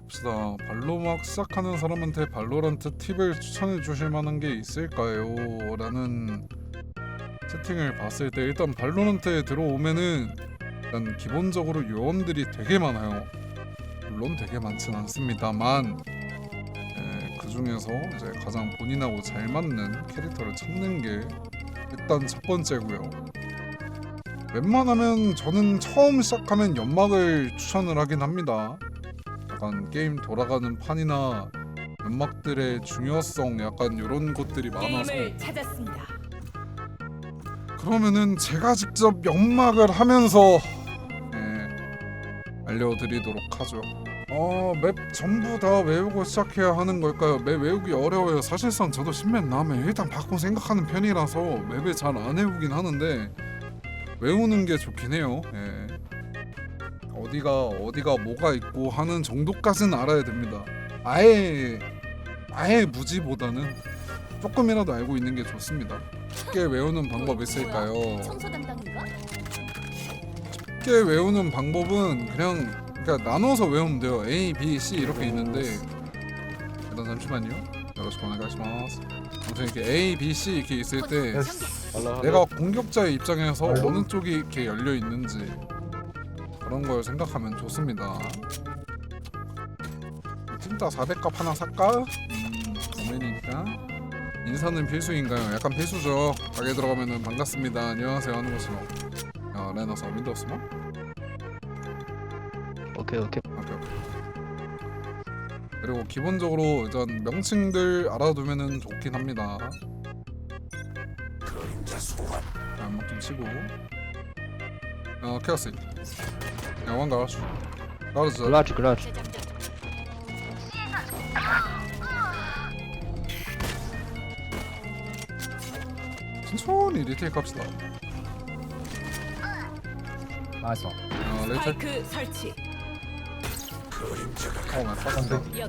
봅시다. 발로막 시작하는 사람한테 발로란트 팁을 추천해 주실 만한 게 있을까요? 라는 채팅을 봤을 때 일단 발로란트에 들어오면은 일단 기본적으로 요원들이 되게 많아요. 물론 되게 많진 않습니다만 예, 그 중에서 이제 가장 본인하고 잘 맞는 캐릭터를 찾는 게 일단 첫 번째고요. 웬만하면 저는 처음 시작하면 연막을 추천을 하긴 합니다. 약간 게임 돌아가는 판이나 연막들의 중요성 약간 이런 것들이 많아서 게임을 찾았습니다. 그러면은 제가 직접 연막을 하면서 예, 알려드리도록 하죠. 어, 맵 전부 다 외우고 시작해야 하는 걸까요? 맵 외우기 어려워요. 사실상 저도 신맵 나오면 일단 받고 생각하는 편이라서 맵을 잘 안 외우긴 하는데 외우는 게 좋긴 해요. 예. 어디가 어디가 뭐가 있고 하는 정도까지는 알아야 됩니다. 아예 아예 무지보다는 조금이라도 알고 있는 게 좋습니다. 쉽게 외우는 방법 있을까요? 청소 담당인가? 쉽게 외우는 방법은 그냥 그러니까 나눠서 외우면 돼요. A, B, C 이렇게 있는데 일단 잠시만요. 여러시고 오네가시마스. 아무튼 이렇게 A, B, C 이렇게 있을 때 내가 공격자의 입장에서 어느 쪽이 이렇게 열려 있는지 그런 걸 생각하면 좋습니다. 찐따 400값 하나 살까? 음, 고민이니까 인사는 필수인가요? 약간 필수죠. 가게 들어가면은 반갑습니다. 안녕하세요 하는 것으로. 야 레너서 윈도우스 뭐? 오케이 오케이 오케이, 오케이. 그리고 기본적으로 일단 명칭들 알아두면은 좋긴 합니다. 자, 한번 좀 치고. 어, 케어스. 야, 왕 가라주. 가라주. 글라주 글라주 천천히 리테이크 합시다. 나이스 어, 레이첼. 스파이크 설치. 어, 나 빠졌다. 여기야.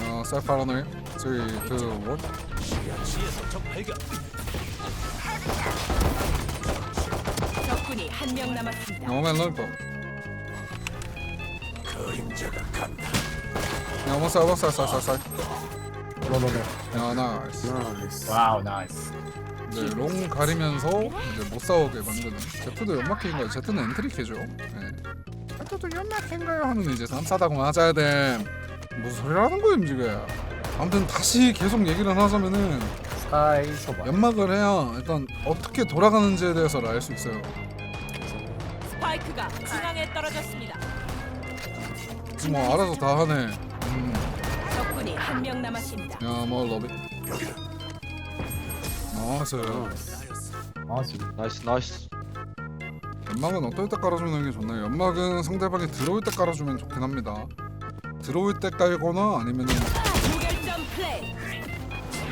야, 셀파라노이. 3, 2, 1. 적 군이 한 명 남았습니다. 럴퍼. 야, 오멘 오멘 쌀, 쌀, 쌀, 쌀. 로로로 야, 나이스. 와우 나이스 네, 롱 가리면서 이제 못 싸우게 만드는 제트도 연막캔가요? 제트는 엔트리캐죠 네. 제트도 연막캔가요? 하면 이제 삼사다고 맞아야 돼 무슨 소리 하는 거야 지금 아무튼 다시 계속 얘기를 하자면은 스카이 연막을 해야 일단 어떻게 돌아가는지에 대해서를 알수 있어요 스파이크가 중앙에 떨어졌습니다. 뭐 알아서 다 하네 음, 적군이 한 명 남았습니다. 야 뭐 러비 나이스 아 지금 나이스 나이스 연막은 어떨 때 깔아주는 게 좋나요? 연막은 상대방이 들어올 때 깔아주면 좋긴 합니다 들어올 때 깔거나 무결점 플레이.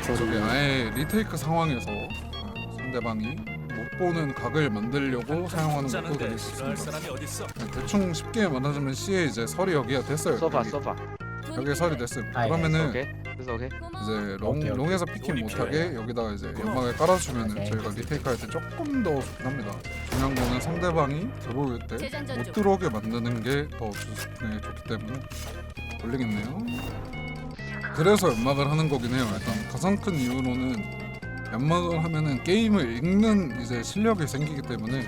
저기 아예 리테이크 상황에서 어, 상대방이 못 보는 각을 만들려고 사용하는 것도 되게 좋습니다. 네, 대충 쉽게 말하자면 C에 이제 설이 여기가 됐어요. 소파 여기, 소파 여기에 설이 됐음. 아, 예, 그러면은 오케이 그래서 오케이 이제 롱 오케이, 오케이. 롱에서 피킹 못하게 여기다가 이제 연막을 깔아주면은 저희가 리테이크 할 때 조금 더 좋긴 합니다. 중요한 거는 상대방이 들어올 때못 중. 들어오게 만드는 게 더 좋기 때문에 돌리겠네요. 그래서 연막을 하는 거긴 해요. 일단 가장 큰 이유로는 연막을 하면은 게임을 읽는 이제 실력이 생기기 때문에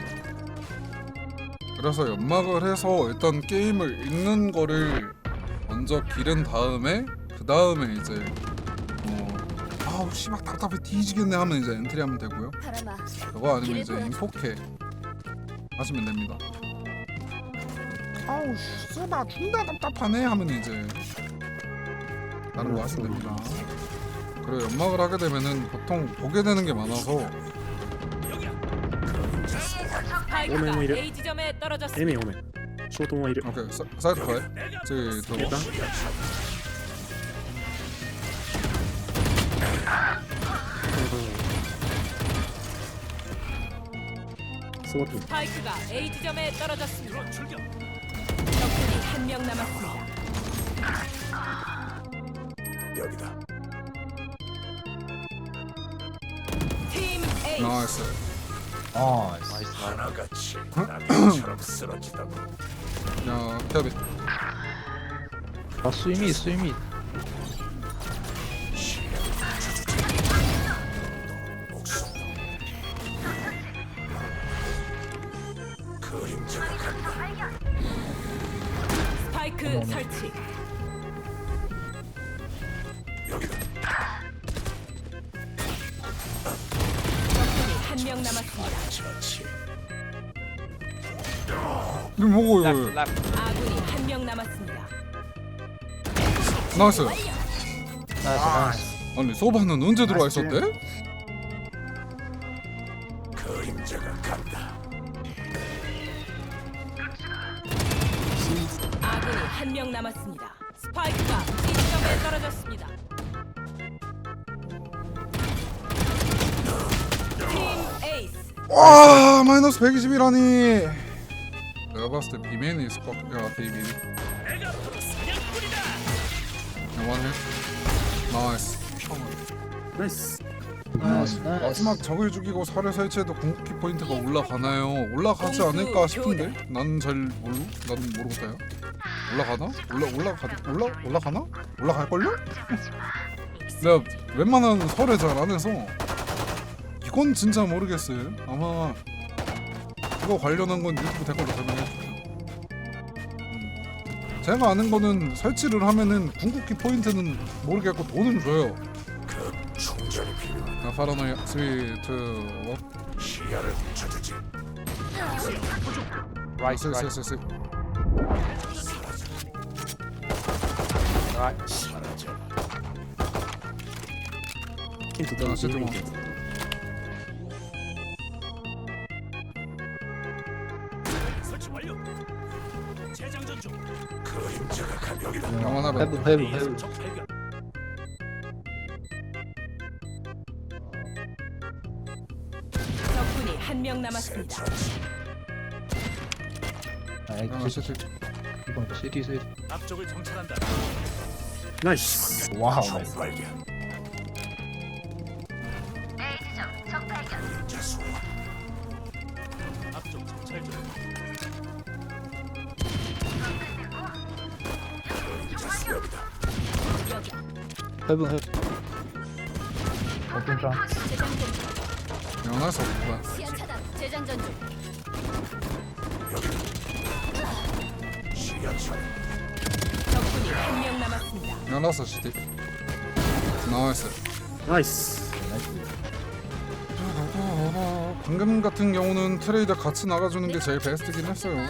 그래서 연막을 해서 일단 게임을 읽는 거를 먼저 기른 다음에 그 다음에 이제 뭐 아우 씨발 답답해 뒤지겠네 하면 이제 엔트리 하면 되고요. 그거 아니면 이제 인포케 하시면 됩니다. 아우 씨발 존나 답답하네 하면 이제 다른 거 하시면 됩니다. 그래 연막을 하게 되면은 보통 보게 되는 게 많아서 오메모이르오메오메쇼토모이르오케이사이드커에지금 여기다. 나이스. 나이스. 나이스 나이스 야 캐비 아 수임이 스파이크 명 남았습니다. 이거 뭐고 이거 아군이 한 명 남았습니다. 나이스 나이스 나이스 아니 소바는 언제 들어와 있었대? 아군이 한 명 남았습니다. 스파이크가 C점에 떨어졌습니다. 와 마이너스 120이라니. 내가 봤을 때 비맨이 있을 것 같아 야 비맨 원해. 나이스. 나이스. 나이스. 나이스 마지막 적을 죽이고 살을 설치해도 궁극기 포인트가 올라가나요? 올라가지 공수 않을까 싶은데? 나는 잘 모르 나는 모르겠다요. 올라가나? 올라 올라가 올라 올라가나? 올라갈 걸요? 내가 웬만한 설을 잘안 해서 이건 진짜 모르겠어요. 아마 이거 관련한 건 유튜브 댓글로 설명해 줄게요. 음. 제가 아는 거는 설치를 하면은 궁극기 포인트는 모르겠고 돈은 줘요. 충전이 필요한. 자, 파라노이 3, 2, 1. 라이트 쎄, 쎄, 라이트 쎄, 쎄. 힌트 아, 던 세트 뭐. 영원 하베. 헤븐 헤븐 헤븐 적군이 한 명 남았습니다. 아이 아, 그 세트. 이번 시리 시리 나이스. 와우. 나이스 헤븐 헤븐 오픈 점 영원할 없구나. 시야 차단. 재장전 중. 적군이 한 명 남았습니다. 영원했어 시티. 나이스. 나이스 방금 같은 경우는 트레이드 같이 나가주는 게 제일 베스트긴 했어요.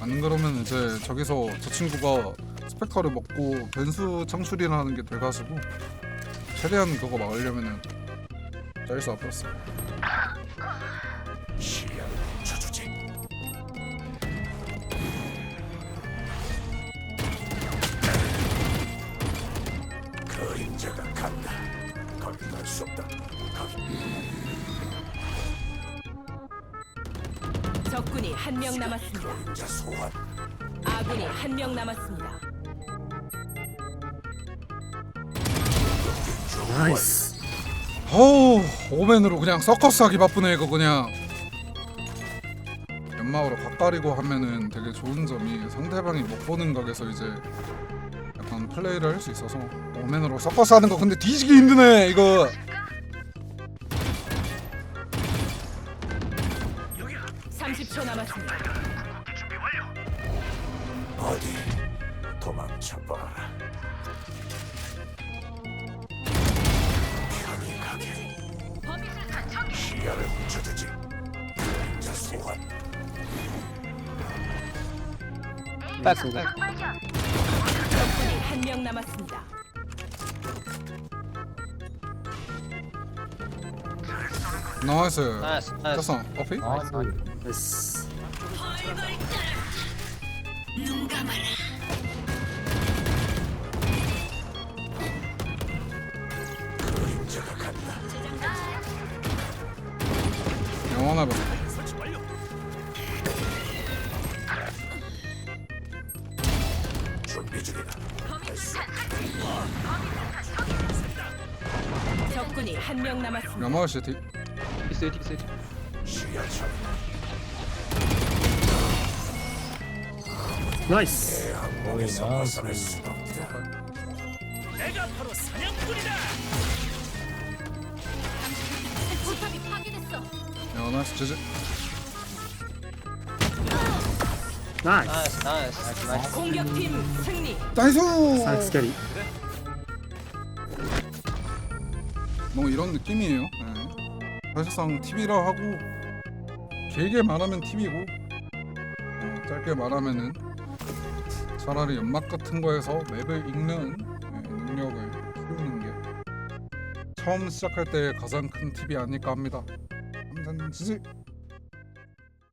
안 그러면 이제 저기서 저 친구가 스펙터를 먹고 변수 창출이라는 게 돼가지고 최대한 그거 막으려면은 짤수 없었어. 적군이 한 명 남았습니다. 아군이 한 명 남았습니다. 나이스 어우 오맨으로 그냥 서커스 하기 바쁘네 이거 그냥. 연막으로 가까리고 하면은 되게 좋은 점이 상대방이 못 보는 각에서 이제 약간 플레이를 할 수 있어서 오맨으로 서커스 하는 거 근데 뒤지기 힘드네 이거. 30초 남았습니다. 도망쳐봐라. 야를 훔쳐주지. 그림자 소환. 백 적군이 한 명 남았습니다. 나이스. 나이스 나이스 됐어. 어피? 아 나이스 나이스 그림자가 준비 중이다. 적군이 한 명 남았습니다. 영마을 시티. 디세디 디세디 시야 차. 나이스. 내가 바로 사냥꾼이다. 포탑이 파괴됐어. 야 나이스 제제 나이스. 나이스 나이스 나이스 공격팀 승리. 나이스 나이스 캐리. 뭐 이런 느낌이에요 네. 사실상 TV라 하고 길게 말하면 TV고 어, 짧게 말하면은 차라리 연막 같은 거에서 맵을 읽는 네, 능력을 키우는 게 처음 시작할 때 가장 큰 팁이 아닐까 합니다. 아무튼 지지